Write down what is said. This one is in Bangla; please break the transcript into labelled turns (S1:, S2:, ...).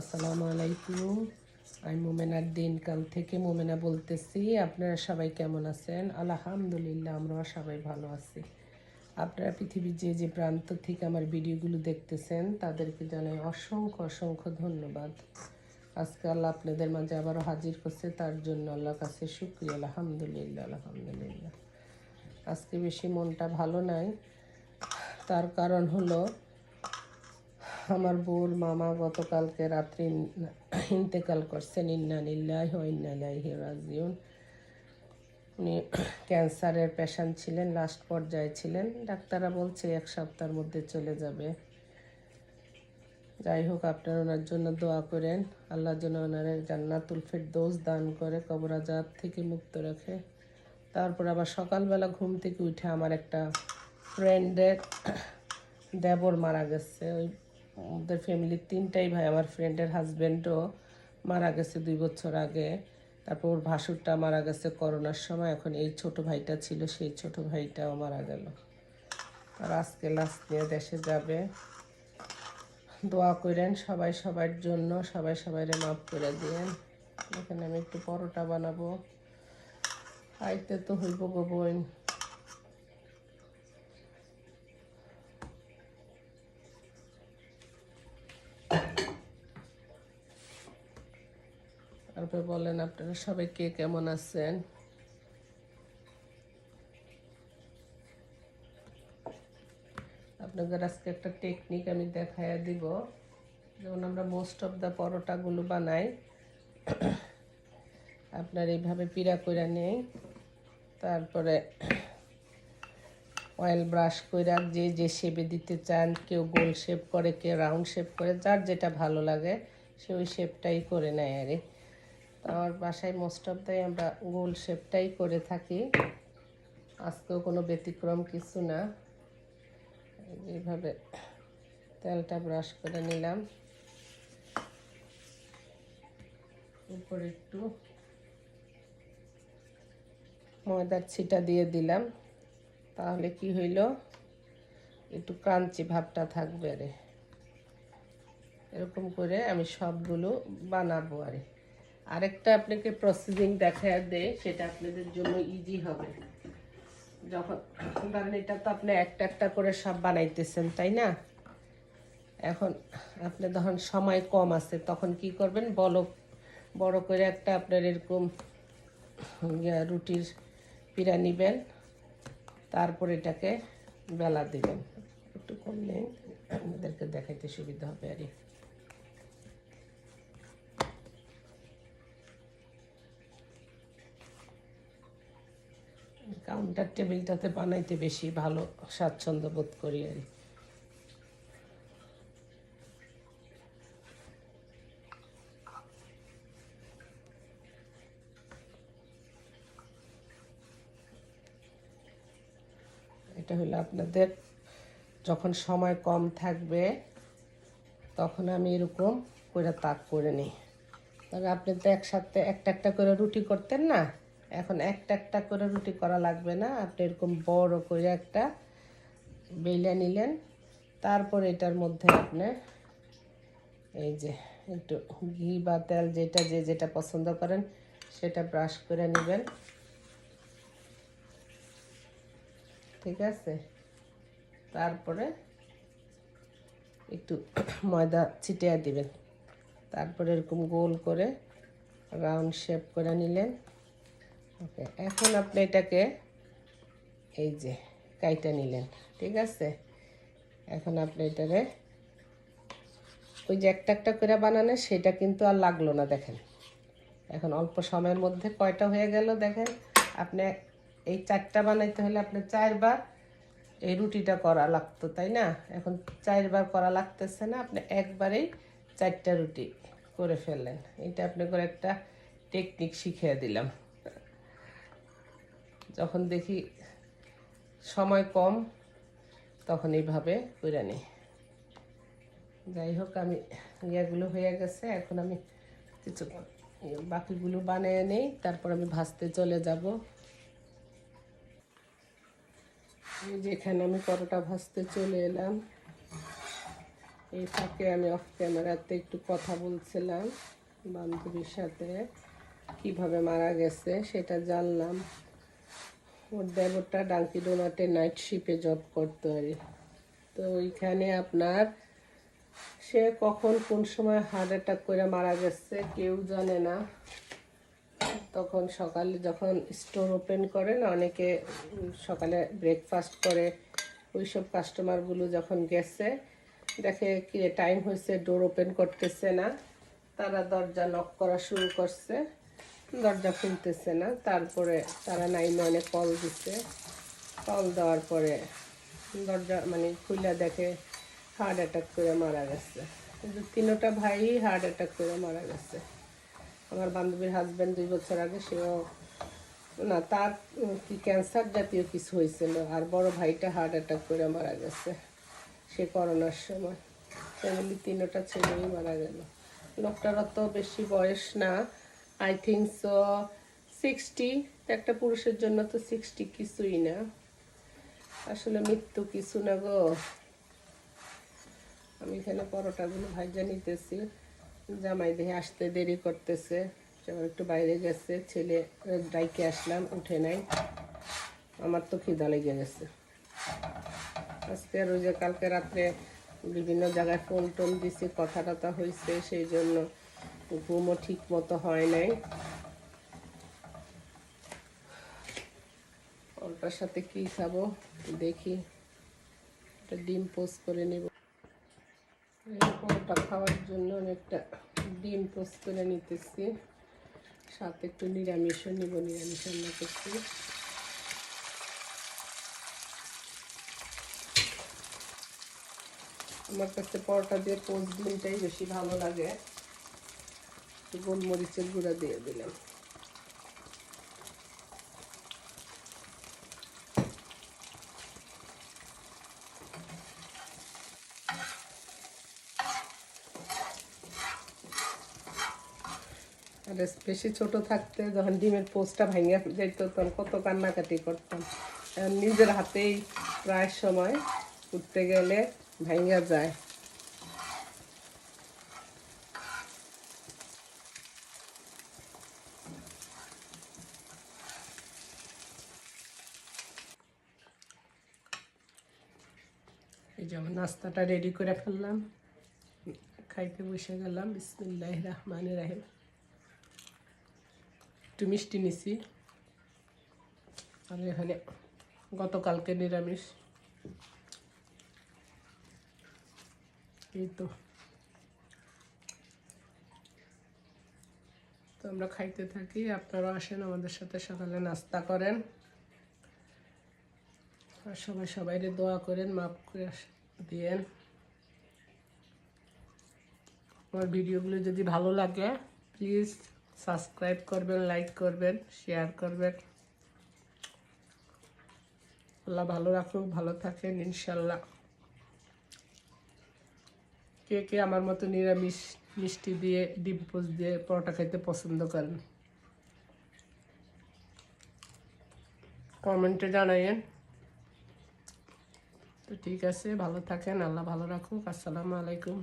S1: আসসালামু আলাইকুম। আমি মোমেনার দিনকাল থেকে মোমেনা বলতেছি, আপনারা সবাই কেমন আছেন? আলহামদুলিল্লাহ, আমরাও সবাই ভালো আছি। আপনারা পৃথিবীর যে যে প্রান্ত থেকে আমার ভিডিওগুলো দেখতেছেন, তাদেরকে জানাই অসংখ্য অসংখ্য ধন্যবাদ। আজকে আল্লাহ আপনাদের মাঝে আবারও হাজির করছে, তার জন্য আল্লাহর কাছে শুক্রিয়া। আলহামদুলিল্লাহ আলহামদুলিল্লাহ। আজকে বেশি মনটা ভালো নাই, তার কারণ হলো আমার বোর মামা গতকালকে রাত্রি ইন্তেকাল করছেন ইন্না লিল্লাহ ইন্না ইলাইহি রাজিউন। উনি ক্যান্সারের পেশেন্ট ছিলেন, লাস্ট পর্যায়ে ছিলেন। ডাক্তাররা বলছে এক সপ্তাহের মধ্যে চলে যাবে। যাই হোক, আপনারা ওনার জন্য দোয়া করেন। আল্লাহ যেন ওনার জান্নাতুল ফেরদৌস দান করে, কবরাজাত থেকে মুক্ত রাখে। তারপর আবার সকালবেলা ঘুম থেকে উঠে আমার একটা ফ্রেন্ডের দেবর মারা গেছে। ওই ওদের ফ্যামিলির তিনটাই ভাই, আমার ফ্রেন্ডের হাজব্যান্ডও মারা গেছে দুই বছর আগে। তারপর ওর ভাসুরটা মারা গেছে করোনার সময়, এখন এই ছোট ভাইটা ছিল, সেই ছোট ভাইটাও মারা গেল। আর আজকে লাস্ট নিয়ে দেশে যাবে। দোয়া করেন সবাই সবার জন্য, সবাই সবাইরে মাফ করে দিয়েন। এখানে আমি একটু পরোটা বানাবো। খাইতে তো হইব গো বোন। তারপর বলেন আপনারা সবাই কে কেমন আছেন? আপনাদের আজকে একটা টেকনিক আমি দেখাইয়া দিব। যেমন আমরা মোস্ট অফ দ্য পরোটাগুলো বানাই। আপনার এইভাবে পিড়া করে নেই তারপরে অয়েল ব্রাশ করে যে যে শেপে দিতে চান, কেউ গোল শেপ করে, কেউ রাউন্ড শেপ করে, যার যেটা ভালো লাগে, সে ওই শেপটাই করে নেয় আরে আমার বাসায় মোস্ট অফ দাই আমরা গোল শেপটাই করে থাকি। আজকেও কোনো ব্যতিক্রম কিছু না। এইভাবে তেলটা ব্রাশ করে নিলাম। উপরে একটু ময়দার ছিটা দিয়ে দিলাম। তাহলে কি হইল? একটু ক্রাঞ্চি ভাবটা থাকবে আরে এরকম করে আমি সবগুলো বানাবো আরে। আরেকটা আপনাকে প্রসেসিং দেখা দেয় সেটা আপনাদের জন্য ইজি হবে। যখন ধরেন এটা তো আপনি একটা একটা করে সব বানাইতেছেন, তাই না? এখন আপনি যখন সময় কম আছে, তখন কি করবেন? বড় বড় করে একটা আপনার এরকম রুটির পিড়া নিবেন, তারপর এটাকে বেলা দিবেন। একটু কম নেই আমাদেরকে দেখাইতে সুবিধা হবে আর কি। কাউন্টার টেবিলটাতে বানাইতে বেশি ভালো স্বাচ্ছন্দ্য বোধ করি আর এটা হলো আপনাদের, যখন সময় কম থাকবে, তখন আমি এরকম করে তাক করে নিই। তবে আপনি তো একসাথে একটা একটা করে রুটি করতেন না? এখন একটা একটা করে রুটি করা লাগবে না। আপনি এরকম বড় করে একটা বেলে নিলেন। তারপর এটার মধ্যে আপনি এই যে একটু ঘি বা তেল যেটা যে যেটা পছন্দ করেন সেটা ব্রাশ করে নেবেন। ঠিক আছে? তারপরে একটু ময়দা ছিটিয়ে দিবেন। তারপরে এরকম গোল করে রাউন্ড শেপ করে নিলেন। ওকে এখন আপনি এটাকে এই যে কাইটা নিলেন, ঠিক আছে? এখন আপনি এটারে ওই যে একটা একটা করে বানানো, সেটা কিন্তু আর লাগল না, দেখেন। এখন অল্প সময়ের মধ্যে কয়টা হয়ে গেল, দেখেন? আপনি এই চারটা বানাইতে হলে আপনি চারবার এই রুটিটা করা লাগতো, তাই না? এখন চারবার করা লাগতেছে না, আপনি একবারেই চারটা রুটি করে ফেললেন। এটা আপনি করে একটা টেকনিক শিখিয়ে দিলাম। যখন দেখি সময় কম, তখন এইভাবে করে নিই। যাই হোক আমি ইয়াগুলো হয়ে গেছে, এখন আমি কিছু বাকিগুলো বানিয়ে নেই, তারপর আমি ভাজতে চলে যাব। যেখানে আমি পরোটা ভাজতে চলে এলাম। এই ফাঁকে আমি অফ ক্যামেরাতে একটু কথা বলছিলাম বান্ধবীর সাথে, কীভাবে মারা গেছে সেটা জানলাম। ওর দেবরটা ডাঙ্কি ডোনাটে নাইট শিপে জব করতো আর তো ওইখানে আপনার সে কখন কোন সময় হার্ট অ্যাটাক করে মারা গেছে কেউ জানে না। তখন সকালে যখন স্টোর ওপেন করে না, অনেকে সকালে ব্রেকফাস্ট করে, ওইসব কাস্টমারগুলো যখন গেছে, দেখে কি টাইম হয়েছে ডোর ওপেন করতেছে না, তারা দরজা নক করা শুরু করছে। দরজা খুলতেছে না। তারপরে তারা নাইন ওয়ানে কল দিচ্ছে কল দেওয়ার পরে দরজা মানে খুলে দেখে হার্ট অ্যাটাক করে মারা গেছে। তিনোটা ভাই হার্ট অ্যাটাক করে মারা গেছে। আমার বান্ধবীর হাজব্যান্ড দুই বছর আগে সেও না, তার কি ক্যান্সার জাতীয় কিছু হয়েছিল আর বড় ভাইটা হার্ট অ্যাটাক করে মারা গেছে সে করোনার সময়। ফ্যামিলি তিনোটা ছেলেই মারা গেল। লোকটার অত বেশি বয়স না আই থিঙ্ক সো সিক্সটি একটা পুরুষের জন্য তো সিক্সটি কিছুই না। আসলে মৃত্যু কিছু না গো। আমি এখানে পরোটাগুলো ভাজা নিতেছি। জামাই দেহে আসতে দেরি করতেছে। একটু বাইরে গেছে, ছেলে ডাইকে আসলাম, উঠে নাই। আমার তো খিদা লেগে গেছে। আজকে আর ওই যে কালকে রাত্রে বিভিন্ন জায়গায় ফোন টোন দিছি কথা টথা হয়েছে সেই জন্য ঘুমও ঠিক মতো হয় নাই। ওটার সাথে কি খাব দেখি। একটা ডিম পোস্ট করে নেব। এরকমটা খাওয়ার জন্য একটা ডিম পোস্ট করে নিতেছি। সাথে একটু নিরামিষও নিব, নিরামিষ রান্না করছি। আমার কাছে পরোটা দিয়ে পোস্ট ডিমটাই বেশি ভালো লাগে। গোলমরিচের গুঁড়া দিয়ে দিলাম। আর বেশি ছোট থাকতে যখন ডিমের পোস্টটা ভেঙে যেত, তখন কত কান্নাকাটি করতাম। নিজের হাতেই প্রায় সময় উঠতে গেলে ভেঙে যায়। নাস্তাটা রেডি করে ফেললাম। খাইতে বসে গেলাম। বিসমিল্লাহ রহমান রাহিম। একটু মিষ্টি নিছি। আর এখানে গতকালকে নিরামিষ। এই তো। তো আমরা খাইতে থাকি। আপনারা আসেন, আমাদের সাথে সকালে নাস্তা করেন। আর সবাই সবাইরে দোয়া করেন, মাফ করে দিয়েন আমার ভিডিওগুলো যদি ভালো লাগে প্লিজ সাবস্ক্রাইব করবেন লাইক করবেন শেয়ার করবেন। আল্লাহ ভালো রাখুক, ভালো থাকেন ইনশাল্লাহ কে কে আমার মতো নিরামিষ, মিষ্টি দিয়ে, ডিম পোস্ট দিয়ে পরোটা খেতে পছন্দ করেন? কমেন্টে জানাইয়েন। তো ঠিক আছে ভালো থাকেন আল্লাহ ভালো রাখুক আসসালামু আলাইকুম।